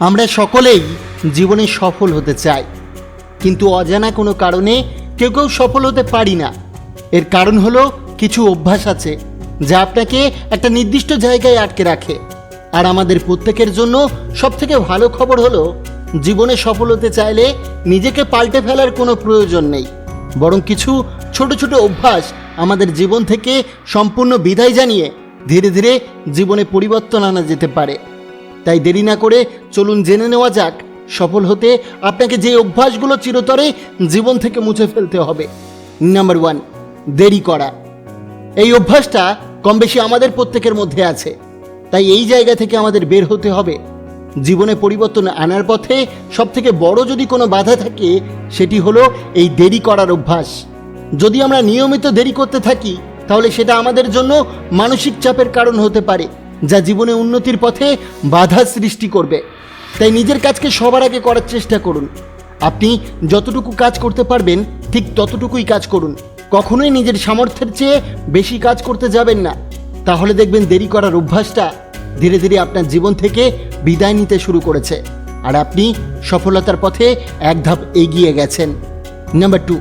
আমরা সকলেই জীবনে সফল হতে চাই। কিন্তু অজানা কোনো কারণে কেউ কেউ সফল হতে পারি না। এর কারণ হলো কিছু অভ্যাস আছে, যা আপনাকে একটা নির্দিষ্ট জায়গায় আটকে রাখে। আর আমাদের প্রত্যেকের জন্য সবথেকে ভালো খবর হলো, জীবনে সফল হতে চাইলে নিজেকে পাল্টে ফেলার কোনো প্রয়োজন নেই। বরং কিছু ছোট ছোট অভ্যাস আমাদের জীবন থেকে সম্পূর্ণ বিদায় জানিয়ে ধীরে ধীরে জীবনে পরিবর্তন আনা যেতে পারে। তাই দেরি না করে চলুন জেনে নেওয়া যাক, সফল হতে আপনাকে যে অভ্যাসগুলো চিরতরে জীবন থেকে মুছে ফেলতে হবে। নাম্বার ওয়ান দেরি করা। এই অভ্যাসটা কম বেশি আমাদের প্রত্যেকের মধ্যে আছে। তাই এই জায়গা থেকে আমাদের বের হতে হবে। জীবনে পরিবর্তন আনার পথে সবথেকে বড় যদি কোনো বাধা থাকে, সেটি হলো এই দেরি করার অভ্যাস। যদি আমরা নিয়মিত দেরি করতে থাকি, তাহলে সেটা আমাদের জন্য মানসিক চাপের কারণ হতে পারে। যা জীবনে উন্নতির পথে বাধা সৃষ্টি করবে। তাই নিজের কাজকে সবার আগে করার চেষ্টা করুন। আপনি যতটুকু কাজ করতে পারবেন, ঠিক ততটুকুই কাজ করুন। কখনোই নিজের সামর্থ্যের চেয়ে বেশি কাজ করতে যাবেন না। তাহলে দেখবেন দেরি করার অভ্যাসটা ধীরে ধীরে আপনার জীবন থেকে বিদায় নিতে শুরু করেছে। আর আপনি সফলতার পথে এক ধাপ এগিয়ে গেছেন। নাম্বার টু,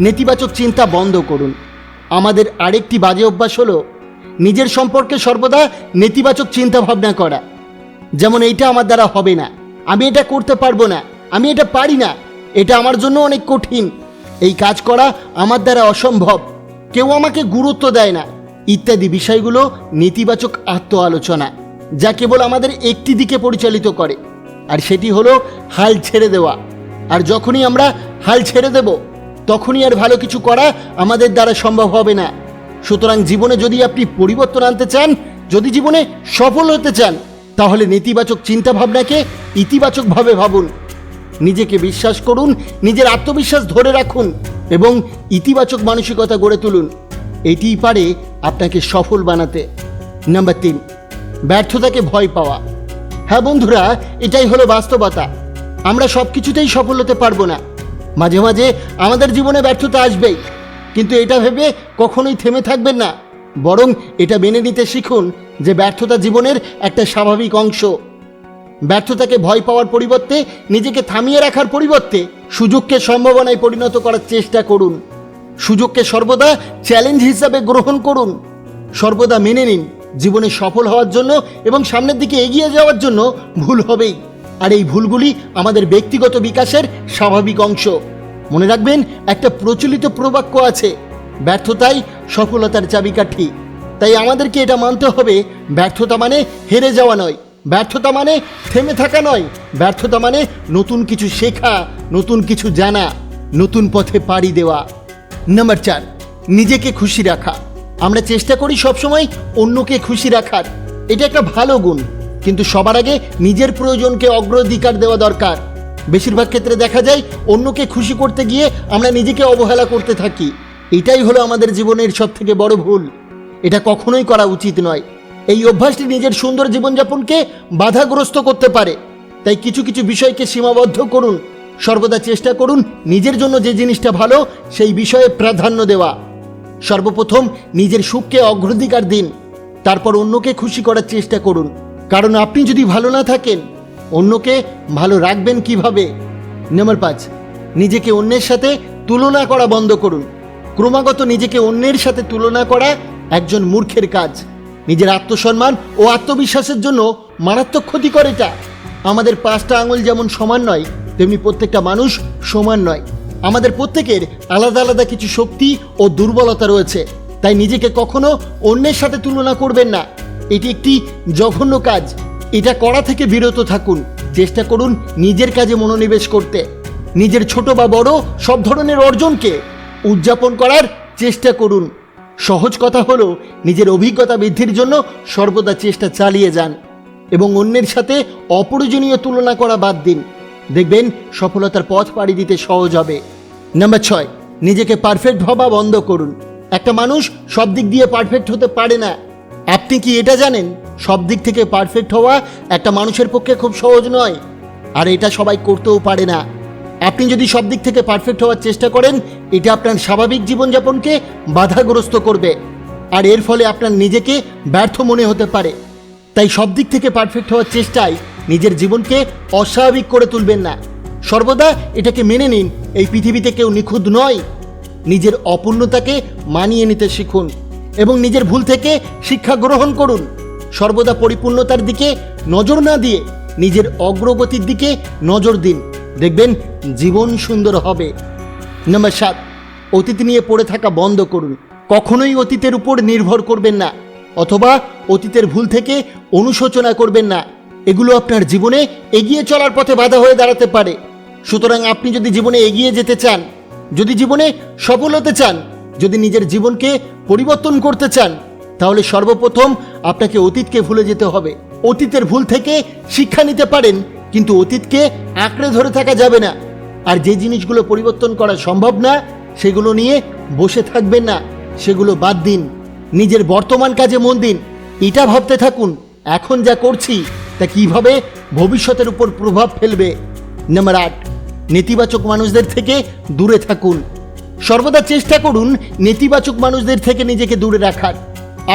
নেতিবাচক চিন্তা বন্ধ করুন। আমাদের আরেকটি বাজে অভ্যাস হলো নিজের সম্পর্কে সর্বদা নেতিবাচক চিন্তা ভাবনা করা। যেমন এইটা আমার দ্বারা হবে না। আমি এটা করতে পারব না। আমি এটা পারি না। এটা আমার জন্য অনেক কঠিন। এই কাজ করা আমার দ্বারা অসম্ভব। কেউ আমাকে গুরুত্ব দেয় না। ইত্যাদি বিষয়গুলো নেতিবাচক আত্ম আলোচনা যা কেবল আমাদের একটি দিকে পরিচালিত করে। আর সেটি হলো হাল ছেড়ে দেওয়া। আর যখনই আমরা হাল ছেড়ে দেব, তখনই আর ভালো কিছু করা আমাদের দ্বারা সম্ভব হবে না। সুতরাং জীবনে যদি আপনি পরিবর্তন আনতে চান, যদি জীবনে সফল হতে চান, তাহলে নেতিবাচক চিন্তাভাবনাকে ইতিবাচকভাবে ভাবুন। নিজেকে বিশ্বাস করুন, নিজের আত্মবিশ্বাস ধরে রাখুন এবং ইতিবাচক মানসিকতা গড়ে তুলুন। এটিই পারে আপনাকে সফল বানাতে। নাম্বার তিন, ব্যর্থতাকে ভয় পাওয়া। হ্যাঁ বন্ধুরা, এটাই হলো বাস্তবতা। আমরা সব কিছুতেই সফল হতে পারব না। মাঝে মাঝে আমাদের জীবনে ব্যর্থতা আসবেই। কিন্তু এটা ভেবে কখনোই থেমে থাকবেন না। বরং এটা মেনে নিতে শিখুন যে ব্যর্থতা জীবনের একটা স্বাভাবিক অংশ। ব্যর্থতাকে ভয় পাওয়ার পরিবর্তে, নিজেকে থামিয়ে রাখার পরিবর্তে সুযোগকে সম্ভাবনায় পরিণত করার চেষ্টা করুন। সুযোগকে সর্বদা চ্যালেঞ্জ হিসাবে গ্রহণ করুন। সর্বদা মেনে নিন, জীবনে সফল হওয়ার জন্য এবং সামনের দিকে এগিয়ে যাওয়ার জন্য ভুল হবেই। আর এই ভুলগুলি আমাদের ব্যক্তিগত বিকাশের স্বাভাবিক অংশ। মনে রাখবেন, একটা প্রচলিত প্রবাক্য আছে, ব্যর্থতাই সফলতার চাবিকাঠি। তাই আমাদেরকে এটা মানতে হবে, ব্যর্থতা মানে হেরে যাওয়া নয়, ব্যর্থতা মানে থেমে থাকা নয়, ব্যর্থতা মানে নতুন কিছু শেখা, নতুন কিছু জানা, নতুন পথে পাড়ি দেওয়া। নাম্বার চার, নিজেকে খুশি রাখা। আমরা চেষ্টা করি সবসময় অন্যকে খুশি রাখার। এটা একটা ভালো গুণ, কিন্তু সবার আগে নিজের প্রয়োজনকে অগ্রাধিকার দেওয়া দরকার। বেশিরভাগ ক্ষেত্রে দেখা যায় অন্যকে খুশি করতে গিয়ে আমরা নিজেকে অবহেলা করতে থাকি। এটাই হলো আমাদের জীবনের সব থেকে বড় ভুল। এটা কখনোই করা উচিত নয়। এই অভ্যাসটি নিজের সুন্দর জীবনযাপনকে বাধাগ্রস্ত করতে পারে। তাই কিছু কিছু বিষয়কে সীমাবদ্ধ করুন। সর্বদা চেষ্টা করুন নিজের জন্য যে জিনিসটা ভালো, সেই বিষয়ে প্রাধান্য দেওয়া। সর্বপ্রথম নিজের সুখকে অগ্রাধিকার দিন। তারপর অন্যকে খুশি করার চেষ্টা করুন। কারণ আপনি যদি ভালো না থাকেন অন্যকে ভালো রাখবেন কীভাবে? নম্বর পাঁচ, নিজেকে অন্যের সাথে তুলনা করা বন্ধ করুন। ক্রমাগত নিজেকে অন্যের সাথে তুলনা করা একজন মূর্খের কাজ। নিজের আত্মসম্মান ও আত্মবিশ্বাসের জন্য মারাত্মক ক্ষতিকর এটা। আমাদের পাঁচটা আঙুল যেমন সমান নয়, তেমনি প্রত্যেকটা মানুষ সমান নয়। আমাদের প্রত্যেকের আলাদা আলাদা কিছু শক্তি ও দুর্বলতা রয়েছে। তাই নিজেকে কখনো অন্যের সাথে তুলনা করবেন না। এটি একটি জঘন্য কাজ। এটা করা থেকে বিরত থাকুন। চেষ্টা করুন নিজের কাজে মনোনিবেশ করতে। নিজের ছোট বা বড় সব ধরনের অর্জনকে উদযাপন করার চেষ্টা করুন। সহজ কথা হলো নিজের অভিজ্ঞতা বৃদ্ধির জন্য সর্বদা চেষ্টা চালিয়ে যান এবং অন্যের সাথে অপ্রয়োজনীয় তুলনা করা বাদ দিন। দেখবেন সফলতার পথ পাড়ি দিতে সহজ হবে। নাম্বার ছয়, নিজেকে পারফেক্ট ভাবা বন্ধ করুন। একটা মানুষ সব দিক দিয়ে পারফেক্ট হতে পারে না। আপনি কি এটা জানেন? সব দিক থেকে পারফেক্ট হওয়া একটা মানুষের পক্ষে খুব সহজ নয়। আর এটা সবাই করতেও পারে না। আপনি যদি সব দিক থেকে পারফেক্ট হওয়ার চেষ্টা করেন, এটা আপনার স্বাভাবিক জীবনযাপনকে বাধাগ্রস্ত করবে। আর এর ফলে আপনার নিজেকে ব্যর্থ মনে হতে পারে। তাই সব দিক থেকে পারফেক্ট হওয়ার চেষ্টায় নিজের জীবনকে অস্বাভাবিক করে তুলবেন না। সর্বদা এটাকে মেনে নিন, এই পৃথিবীতে কেউ নিখুঁত নয়। নিজের অপূর্ণতাকে মানিয়ে নিতে শিখুন এবং নিজের ভুল থেকে শিক্ষা গ্রহণ করুন। সর্বদা পরিপূর্ণতার দিকে নজর না দিয়ে নিজের অগ্রগতির দিকে নজর দিন। দেখবেন জীবন সুন্দর হবে। নম্বর সাত, অতীত নিয়ে পড়ে থাকা বন্ধ করুন। কখনোই অতীতের উপর নির্ভর করবেন না, অথবা অতীতের ভুল থেকে অনুশোচনা করবেন না। এগুলো আপনার জীবনে এগিয়ে চলার পথে বাধা হয়ে দাঁড়াতে পারে। সুতরাং আপনি যদি জীবনে এগিয়ে যেতে চান, যদি জীবনে সফল হতে চান, যদি নিজের জীবনকে পরিবর্তন করতে চান তাহলে সর্বপ্রথম আপনাকে অতীতকে ভুলে যেতে হবে। অতীতের ভুল থেকে শিক্ষা নিতে পারেন, কিন্তু অতীতকে আঁকড়ে ধরে থাকা যাবে না। আর যে জিনিসগুলো পরিবর্তন করা সম্ভব না, সেগুলো নিয়ে বসে থাকবেন না। সেগুলো বাদ দিন। নিজের বর্তমান কাজে মন দিন। এটা ভাবতে থাকুন, এখন যা করছি, তা কীভাবে ভবিষ্যতের উপর প্রভাব ফেলবে? নাম্বার আট, নেতিবাচক মানুষদের থেকে দূরে থাকুন। সর্বদা চেষ্টা করুন নেতিবাচক মানুষদের থেকে নিজেকে দূরে রাখার।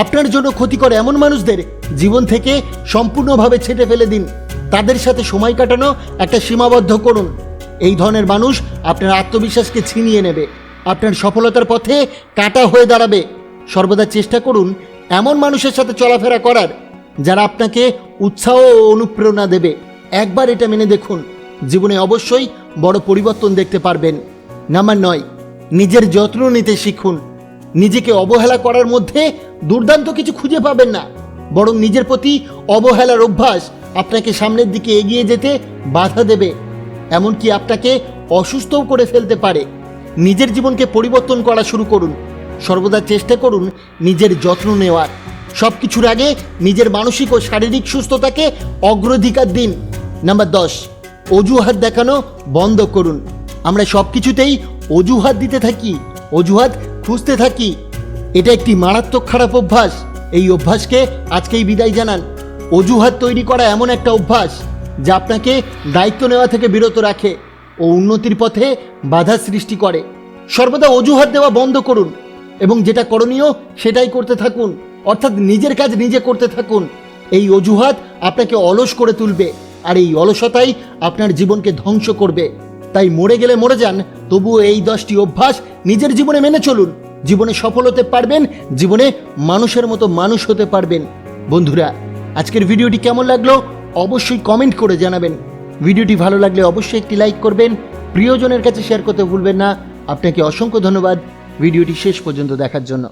আপনার জন্য ক্ষতিকর এমন মানুষদের জীবন থেকে সম্পূর্ণভাবে ছেটে ফেলে দিন। তাদের সাথে সময় কাটানো, একটা সীমাবদ্ধ করুন। এই ধরনের মানুষ আপনার আত্মবিশ্বাসকে ছিনিয়ে নেবে। আপনার সফলতার পথে কাটা হয়ে দাঁড়াবে। সর্বদা চেষ্টা করুন এমন মানুষের সাথে চলাফেরা করার, যারা আপনাকে উৎসাহ ও অনুপ্রেরণা দেবে। একবার এটা মেনে দেখুন। জীবনে অবশ্যই বড় পরিবর্তন দেখতে পারবেন। নাম্বার নয়, নিজের যত্ন নিতে শিখুন। নিজেকে অবহেলা করার মধ্যে দুর্দান্ত কিছু খুঁজে পাবেন না। বরং নিজের প্রতি অবহেলার অভ্যাস আপনাকে সামনের দিকে এগিয়ে যেতে বাধা দেবে, এমনকি আপনাকে অসুস্থও করে ফেলতে পারে। নিজের জীবনকে পরিবর্তন করা শুরু করুন। সর্বদা চেষ্টা করুন নিজের যত্ন নেওয়ার। সব কিছুর আগে নিজের মানসিক ও শারীরিক সুস্থতাকে অগ্রাধিকার দিন। নাম্বার দশ, অজুহাত দেখানো বন্ধ করুন। আমরা সব কিছুতেই অজুহাত দিতে থাকি। অজুহাত খুঁজতে থাকি। এটা একটি মারাত্মক খারাপ অভ্যাস। এই অভ্যাসকে আজকেই বিদায় জানান। অজুহাত তৈরি করা এমন একটা অভ্যাস যা আপনাকে দায়িত্ব নেওয়া থেকে বিরত রাখে ও উন্নতির পথে বাধা সৃষ্টি করে। সর্বদা অজুহাত দেওয়া বন্ধ করুন এবং যেটা করণীয় সেটাই করতে থাকুন। অর্থাৎ নিজের কাজ নিজে করতে থাকুন। এই অজুহাত আপনাকে অলস করে তুলবে আর এই অলসতাই আপনার জীবনকে ধ্বংস করবে। তাই মরে গেলে মরে যান তবুও এই দশটি অভ্যাস নিজের জীবনে মেনে চলুন। জীবনে সফল হতে পারবেন, জীবনে মানুষের মতো মানুষ হতে পারবেন। বন্ধুরা, আজকের ভিডিওটি কেমন লাগল অবশ্যই কমেন্ট করে জানাবেন। ভিডিওটি ভালো লাগলে অবশ্যই একটি লাইক করবেন, প্রিয়জনের কাছে শেয়ার করতে ভুলবেন না। আপনাকে অসংখ্য ধন্যবাদ ভিডিওটি শেষ পর্যন্ত দেখার জন্য।